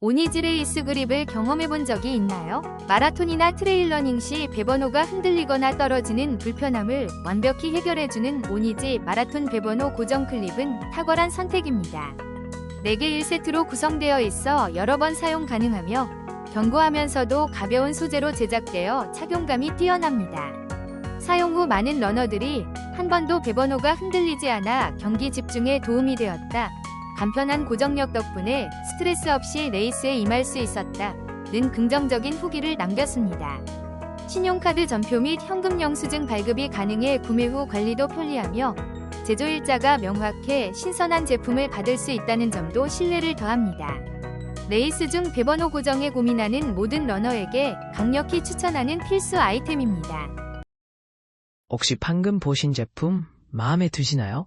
오니지레이스 그립을 경험해본 적이 있나요? 마라톤이나 트레일러닝 시 배번호가 흔들리거나 떨어지는 불편함을 완벽히 해결해주는 오니지 마라톤 배번호 고정 클립은 탁월한 선택입니다. 4개 1세트로 구성되어 있어 여러 번 사용 가능하며 견고하면서도 가벼운 소재로 제작되어 착용감이 뛰어납니다. 사용 후 많은 러너들이 한 번도 배번호가 흔들리지 않아 경기 집중에 도움이 되었다. 간편한 고정력 덕분에 스트레스 없이 레이스에 임할 수 있었다. 는 긍정적인 후기를 남겼습니다. 신용카드 전표 및 현금 영수증 발급이 가능해 구매 후 관리도 편리하며 제조일자가 명확해 신선한 제품을 받을 수 있다는 점도 신뢰를 더합니다. 레이스 중 배번호 고정에 고민하는 모든 러너에게 강력히 추천하는 필수 아이템입니다. 혹시 방금 보신 제품 마음에 드시나요?